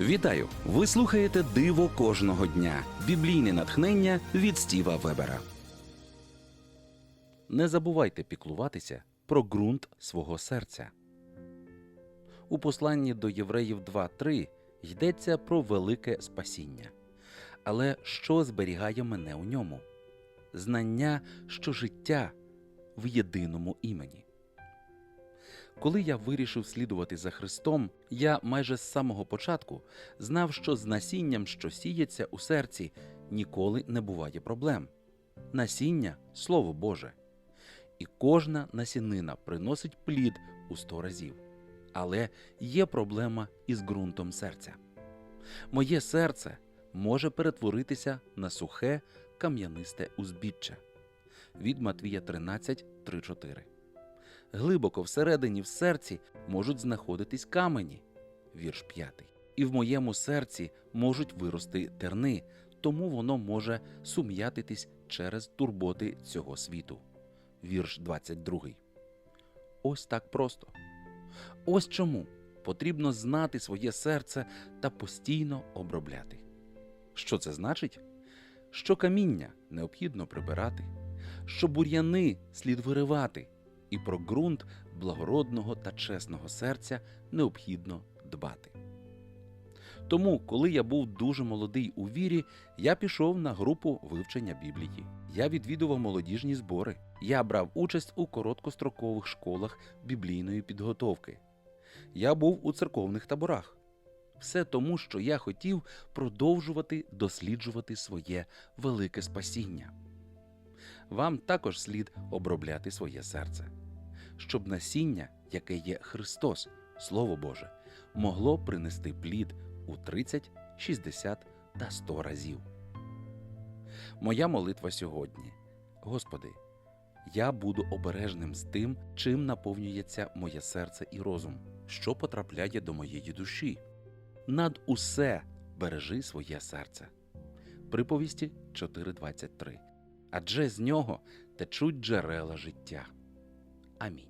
Вітаю! Ви слухаєте Диво кожного дня. Біблійне натхнення від Стіва Вебера. Не забувайте піклуватися про ґрунт свого серця. У посланні до Євреїв 2.3 йдеться про велике спасіння. Але що зберігає мене у ньому? Знання, що життя в єдиному імені. Коли я вирішив слідувати за Христом, я майже з самого початку знав, що з насінням, що сіється у серці, ніколи не буває проблем. Насіння Слово Боже. І кожна насінина приносить плід у сто разів. Але є проблема із ґрунтом серця. Моє серце може перетворитися на сухе кам'янисте узбіччя. Від Матвія 13, 3-4. Глибоко всередині в серці можуть знаходитись камені. Вірш 5. І в моєму серці можуть вирости терни, тому воно може сум'ятитись через турботи цього світу. Вірш 22. Ось так просто. Ось чому потрібно знати своє серце та постійно обробляти. Що це значить? Що каміння необхідно прибирати, що бур'яни слід виривати, і про ґрунт благородного та чесного серця необхідно дбати. Тому, коли я був дуже молодий у вірі, я пішов на групу вивчення Біблії. Я відвідував молодіжні збори. Я брав участь у короткострокових школах біблійної підготовки. Я був у церковних таборах. Все тому, що я хотів продовжувати досліджувати своє велике спасіння. Вам також слід обробляти своє серце, щоб насіння, яке є Христос, Слово Боже, могло принести плід у 30, 60 та 100 разів. Моя молитва сьогодні. Господи, я буду обережним з тим, чим наповнюється моє серце і розум, що потрапляє до моєї душі. Над усе бережи своє серце. Приповісті 4.23. Адже з нього течуть джерела життя. Амінь.